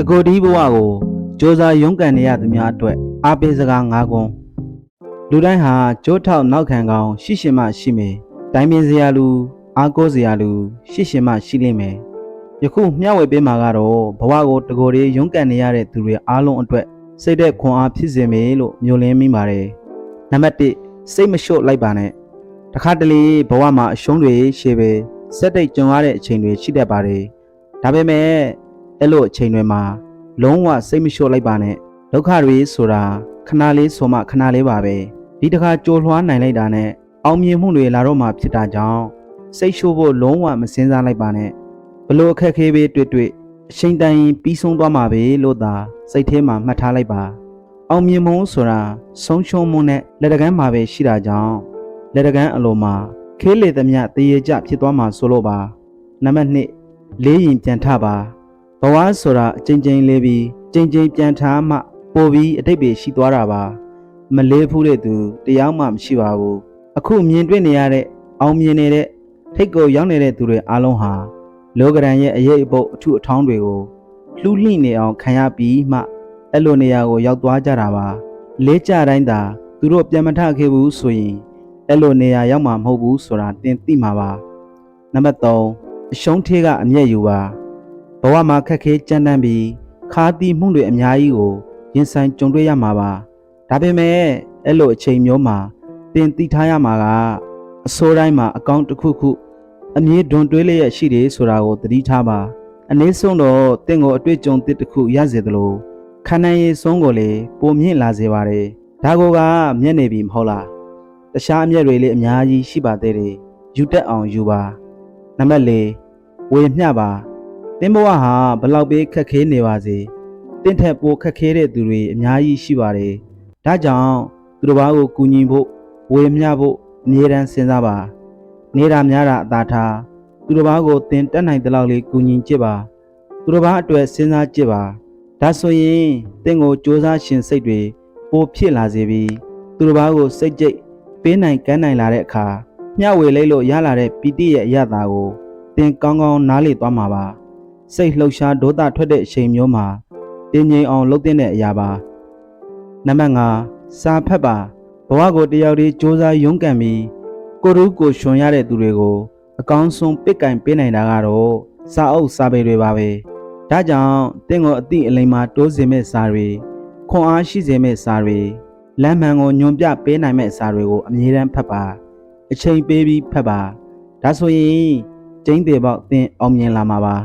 တကိုဒီဘဝကိုစ조사ရုန်းကန်နေရသူများအတွက်အားပေးစကား၅ခုလူတိုင်းဟာကြိုးထောက်နောက်ခံကောင်းရှိရှင်မှရှိမယ်တိုင်းပင်စရာလူအားကိုးစရာလူရှိရှင်မှရှိလိမ့်မယ်ယခုမျှဝေပေးမှာကတော့ဘဝကိုတကိုဒီရုန်းကန်နေရတဲ့သူတွေအားလုံးအတွက်စိတ်သက်ခွန်အားဖြစ်စေမယ်လို့မျိုးလင်းမိပါတယ်နံပါတ်1စိတ်မလျှော့လိုက်ပါနဲ့တခါတလေဘဝမှာအရှုံးတွေရှေ့ပဲစက်တိတ်ကြုံရတဲ့အချိန်တွေရှိတတ်ပါတယ်ဒါပေမဲ့ အဲ့လိုအချိန်တွေမှာလုံးဝစိတ်မလျှော့လိုက်ပါနဲ့ဒုက္ခတွေဆိုတာခဏလေးဆိုမှခဏလေးပါပဲဒီတစ်ခါကြိုလွှားနိုင်လိုက်တာနဲ့အောင်မြင်မှုတွေလာတော့မှဖြစ်တာကြောင့်စိတ်ရှို့ဖို့လုံးဝမစင်စားလိုက်ပါနဲ့ဘလို့အခက်အခဲပဲတွေ့တွေ့အချိန်တိုင်းပြီးဆုံးသွားမှာပဲလို့သာစိတ်ထဲမှာမှတ်ထားလိုက်ပါ အောင်မြင်မှုဆိုတာဆုံးရှုံးမှုနဲ့လက်တကမ်းမှာပဲရှိတာကြောင့်လက်တကမ်းအလိုမှာခေးလေသမျှတရေကြဖြစ်သွားမှာဆိုလို့ပါနံပါတ်1လေးရင်ပြန်ထပါ ဘဝဆိုတာအချိန်ချင်းလေးပြီးချိန်ချင်းပြန်ထားမှပိုပြီးအတိတ်ပဲရှိသွားတာပါမလေးဖူးတဲ့သူတရားမှမရှိပါဘူးအခုမြင်တွေ့နေရတဲ့အောင်မြင်နေတဲ့ထိတ်ကိုရောက်နေတဲ့သူတွေအားလုံးဟာလောကရန်ရဲ့အရေးအပုတ်အထုအထောင်းတွေကိုလှူးလှိနေအောင်ခံရပြီးမှအဲ့လိုနေရာကိုရောက်သွားကြတာပါလေးကြတိုင်းသာသူတို့ပြန်မထခဲ့ဘူးဆိုရင်အဲ့လိုနေရာရောက်မှာမဟုတ်ဘူးဆိုတာသင်သိမှာပါနံပါတ်3အရှုံးထေးကအမျက်ယူပါ ဘဝမှာခက်ခဲကြမ်းတမ်းပြီးခါတီးမှုတွေအများကြီးကိုရင်ဆိုင်ကြုံတွေ့ရမှာပါဒါပေမဲ့အဲ့လိုအချိန်မျိုးမှာသင်သိထားရမှာကအစိုးတိုင်းမှာအကောင့်တစ်ခုခုအမြင့်ဒွန်တွဲလျက်ရှိတယ်ဆိုတာကိုသတိထားပါအနည်းဆုံးတော့တင့်ကိုအတွေ့အကြုံတစ်တစ်ခုရစေသလိုခန္ဓာရည်ဆုံးကိုလည်းပုံမြင့်လာစေပါတယ်ဒါကိုကမျက်နေပြီမဟုတ်လားတခြားအမျက်တွေလည်းအများကြီးရှိပါသေးတယ်ယူတက်အောင်ယူပါနံပါတ်၄ဝေမျှပါ တင်းဘဝဟာဘလောက်ပဲခက်ခဲနေပါစေတင့်ထက်ပိုခက်ခဲတဲ့သူတွေအများကြီးရှိပါတယ်ဒါကြောင့်သူတို့ဘာကိုကူညီဖို့ဝေမျှဖို့အမြဲတမ်းစဉ်းစားပါနေတာများတာအသာထားသူတို့ဘာကိုတင်တက်နိုင်တဲ့လောက်လေးကူညီကြည့်ပါသူတို့ဘာအတွက်စဉ်းစားကြည့်ပါဒါဆိုရင်တင့်ကိုစ조사ရှင်စိတ်တွေပိုဖြစ်လာစေပြီးသူတို့ဘာကိုစိတ်ကြိတ်ပေးနိုင်ကမ်းနိုင်လာတဲ့အခါမျှဝေလိုက်လို့ရလာတဲ့ပီတိရဲ့အရသာကိုသင်ကောင်းကောင်းနားလေသွားမှာပါ စိတ်လှုပ်ရှားဒေါသထွက်တဲ့အချိန်မျိုးမှာတင်းငိမ်အောင်လုပ်တဲ့အရာပါနံပါတ်5စာဖတ်ပါဘဝကိုတယောက်တည်းစ조사ရုန်းကန်ပြီးကိုရုကိုရှင်ရတဲ့သူတွေကို အကောင်းဆုံးပစ်ကင်ပေးနိုင်တာကတော့စာအုပ်စာပေတွေပါပဲဒါကြောင့်တင့်ကိုအသည့်အလိမ်မှာတိုးစေမဲ့စာတွေခွန်အားရှိစေမဲ့စာတွေလမ်းမှန်ကိုညွန်ပြပေးနိုင်မဲ့စာတွေကိုအမြဲတမ်းဖတ်ပါ အချိန်ပေးပြီးဖတ်ပါဒါဆိုရင်ကျင်းသေးပေါက်သင်အောင်မြင်လာမှာပါ